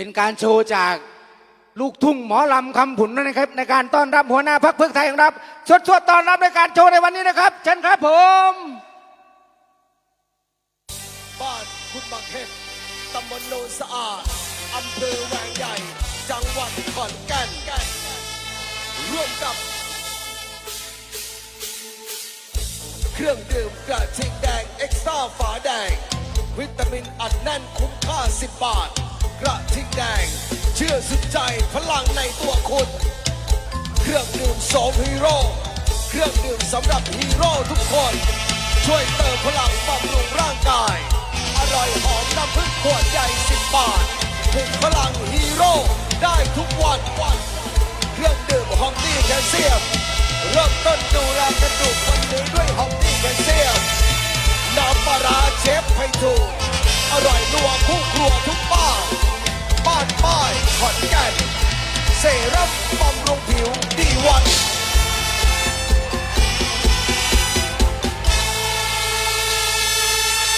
เป็นการโชว์จากลูกทุ่งหมอลำคำผุนนะครับ ในการต้อนรับหัวหน้าพักเพื่อไทยของเราชดชดต้อนรับในการโชว์ในวันนี้นะครับ เชิญครับผม บ้านคุณบักเห็ดตำบลโนนสะอาดอำเภอแวงใหญ่ จังหวัดขอนแก่นร่วมกับ เครื่องดื่มกระทิงแดง เอ็กซ์ต้าฝาแดง วิตามินอัดแน่นคุ้มค่า 10 บาท กระทิงแดง เชื่อสุดใจพลังในตัวคุณ เครื่องดื่มโสมฮีโร่ เครื่องดื่มสำหรับฮีโร่ทุกคน ช่วยเติมพลังบำรุงร่างกาย อร่อยหอมน้ำผึ้งขวดใหญ่10บบาทถึงพลังฮีโร่ได้ทุกวันวัน เครื่องดื่มฮอมดี้แคลเซียม เริ่มต้นดูแลกระดูกวันนี้ด้วยฮอมดี้แคลเซียมน้ำปลาเชฟไพทู อร่อยนัวคู่ครัวทุกบ้านบ้านป้ายขอนแก่นเซรั่มบำรุงผิวดีวัน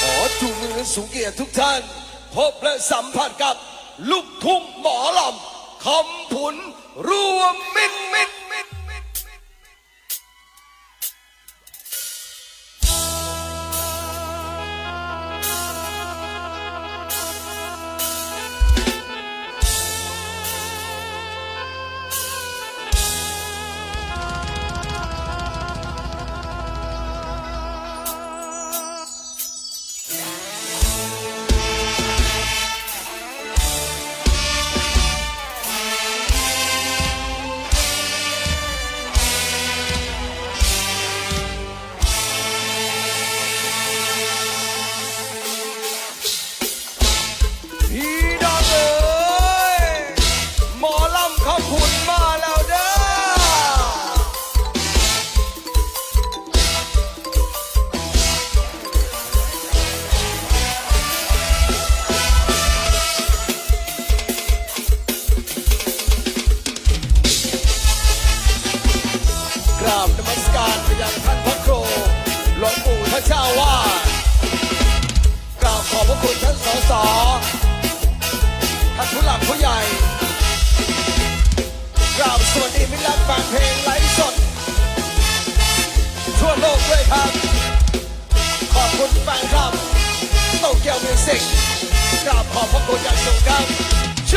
ขอจูงมือสูงเกียรติทุกท่าน พบและสัมผัสกับลูกทุ่งหมอลำคำผุนรวมมิตรมิตร ขอลำเขาผุนมาแล้วเด้อกราบนมัสการไปยังท่านพระครูหลวงปู่ท่านเจ้าวากราบขอบพระคุณท่านสสท่านผู้หลักผู้ใหญ่ สวัสดีมิตรรักฟังเพลงไลฟ์สด ทั่วโลกด้วยครับ ขอบคุณแฟนคลับโตเกียวมิวสิกกราบขอบพระคุณอย่างสูงครับโ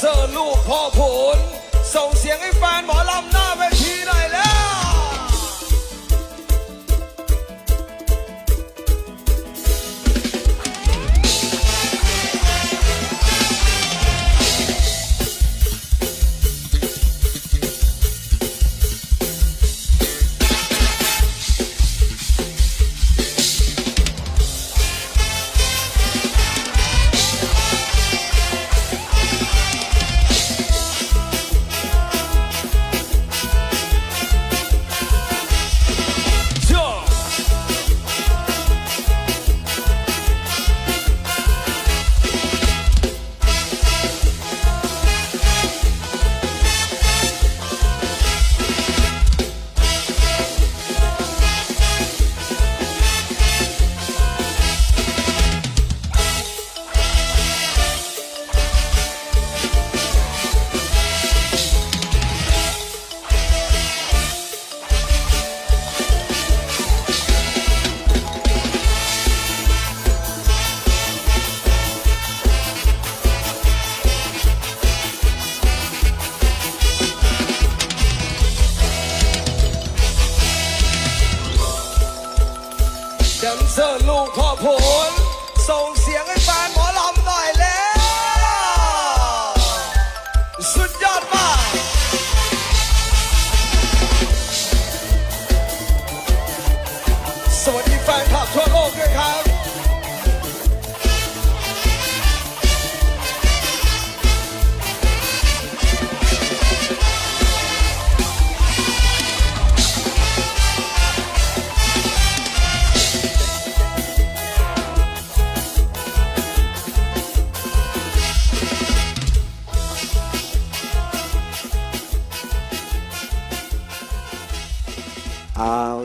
เซอร์ลูกพ่อผล ส่งเสียงให้แฟนหมอลำหน้าเว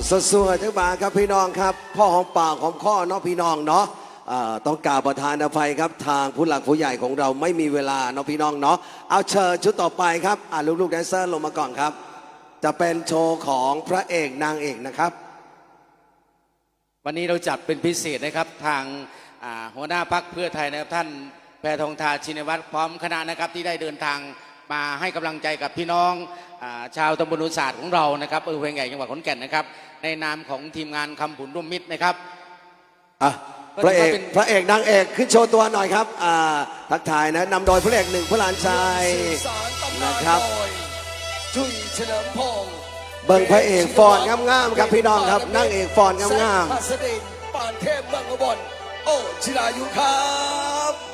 สวยๆทั้งบาครับพี่น้องครับ พ่อหอมปากหอมข้อเนาะพี่น้องเนาะต้องกราบประธานอภัยครับ ทางผู้หลักผู้ใหญ่ของเราไม่มีเวลาเนาะพี่น้องเนาะเอาเชิญชุดต่อไปครับอ่าลูกๆแดนเซอร์ลงมาก่อนครับ จะเป็นโชว์ของพระเอกนางเอกนะครับ วันนี้เราจัดเป็นพิเศษนะครับทางหัวหน้าพักเพื่อไทยนะครับท่านแพทองทาชินวัตรพร้อมคณะนะครับที่ได้เดินทางมาให้กำลังใจกับพี่น้องอชาวตำบลอุตสาหของเรานะครับอำเภอเวียงใหญ่จังหวัดขอนแก่นนะครับ ในนามของทีมงานคำผุนร่วมมิตรนะครับ อะก็พระเอกถือว่าเป็น พระเอกนางเอกขึ้นโชว์ตัวหน่อยครับอ่าทักทายนะนำโดยพระเอกหนึ่งพระหลานชาย สื่อสารตำนานนะครับ โดยจุ้ยเฉลิมพงษ์เบิ่งพระเอกฟอนงามๆครับพี่น้องครับนางเอกฟอนงามแซคพัสดินปานเทพเมืองอุบลโอ้ชิรายุครับ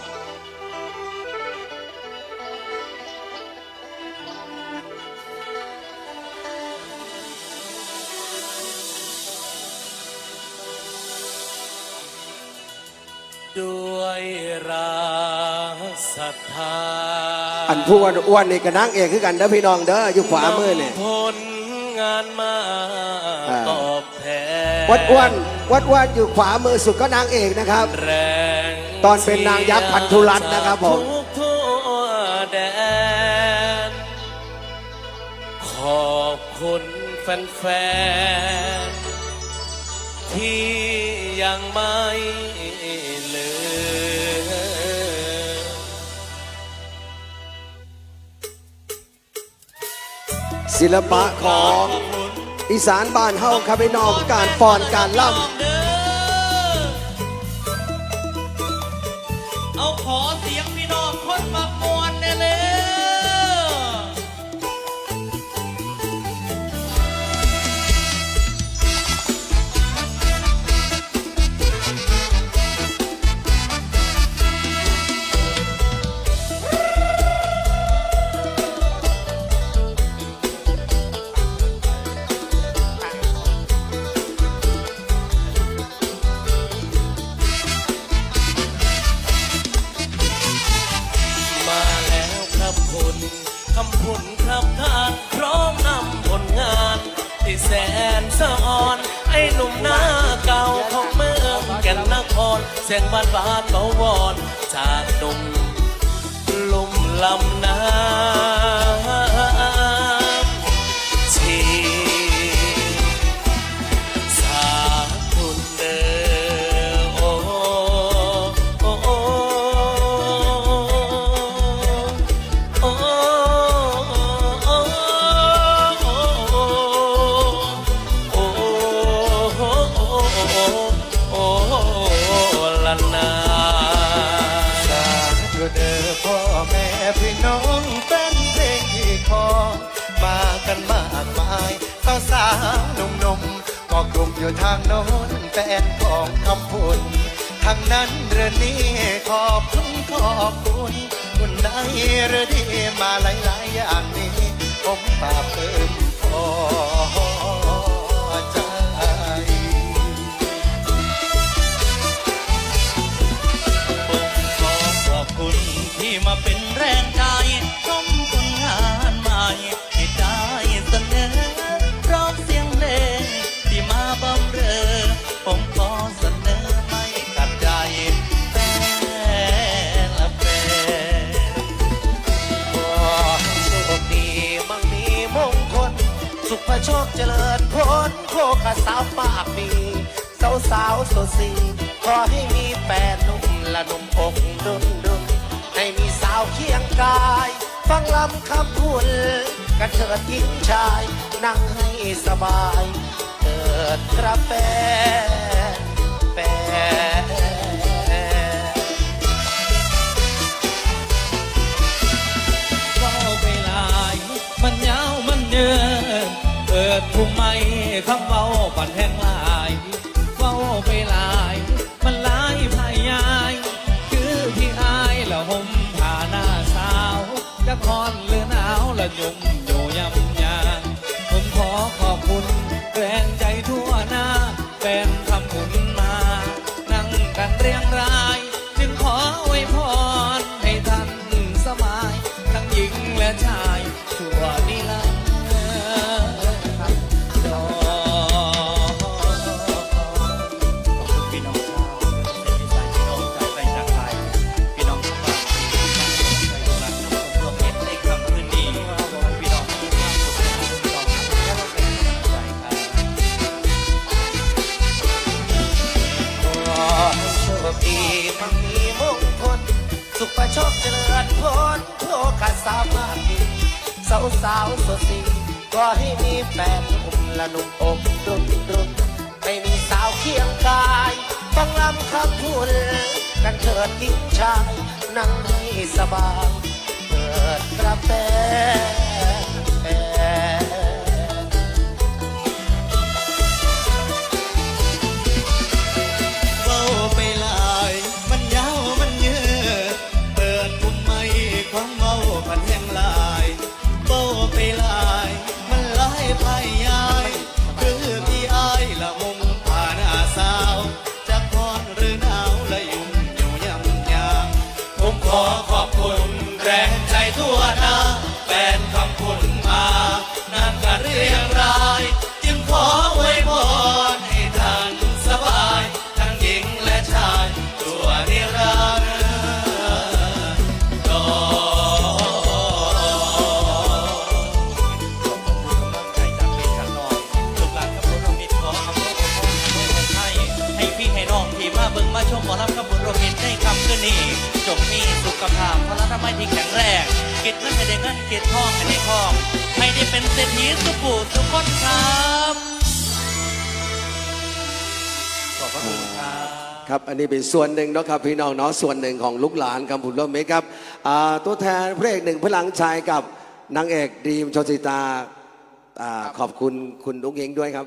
ด้วยรักศรัทธาๆอันผู้อ้วนๆนี่ก็นางเอกคือกันเด้อพี่น้องเด้ออยู่ขวามือเนี่ยผลงานมาอ่าตอบแทนวัดอ้วนวัดอ้วนอยู่ขวามือสุดก็นางเอกนะครับแรงตอนเป็นนางยักษ์พันธุรัตน์นะครับผมทุกทั่วแดนขอบคุณแฟนๆที่ยังไม่ลืม ศิลปะของอีสานบ้านเฮาครับพี่น้องการฟ้อนการล่ำ เสียงบานบานเบาวอนจากหนุ่มลุ่มลำน้ำ อยู่ทางโน้นแป็นของคำพูนทางนั้นเรือนี้ขอบคุณขอบคุณคุณได้เรือดีมาหลายๆอย่างนี้ ผมปราบเพิ่มพอ สุขโชคเจริญพ้นโคกสาวปากดีสาวสาวสดสีขอให้มีแฟนหนุ่มละหนุ่มอกดุนดุนให้มีสาวเคียงกาย ฟังลำคำพูดกันเถิดทิ้งชาย นั่งให้สบายเถิดกระแฟแฟ คำเว้าำคำพูดกันเถิดหญิงชายนั่งให้สบายเปิดกระแต อบพระคุณครับครับอันนี้เป็นส่วนหนึ่งเนาะครับพี่น้องเนาะส่วนหนึ่งของลูกหลานคำผุนร่วมเมครับอ่าตัวแทนพระเอกหนึ่งพลังชายกับนางเอกดีมโชติตาอ่าขอบคุณคุณลุงเองด้วยครับ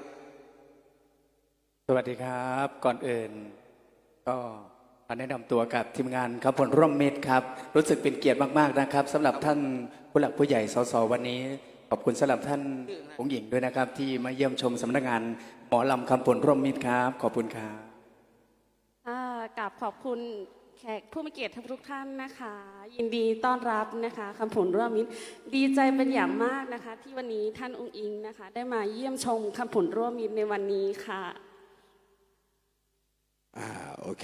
สวัสดีครับก่อนอื่น ก็มาแนะนำตัวกับทีมงานครับผลร่วมมิตรครับ รู้สึกเป็นเกียรติมากๆนะครับสำหรับท่านผู้หลักผู้ใหญ่สสวันนี้ ขอบคุณสำหรับท่านองค์หญิงด้วยนะครับ ที่มาเยี่ยมชมสำนักงานหมอลำคำผลร่วมมิตรครับ ขอบคุณครับกับขอบคุณแขกผู้มีเกียรติทุกท่านนะคะ ยินดีต้อนรับนะคะคำผลร่วมมิตรดีใจเป็นอย่างมากนะคะ ที่วันนี้ท่านองค์อิงนะคะ ได้มาเยี่ยมชมคำผลร่วมมิตรในวันนี้ค่ะอ่าโอเค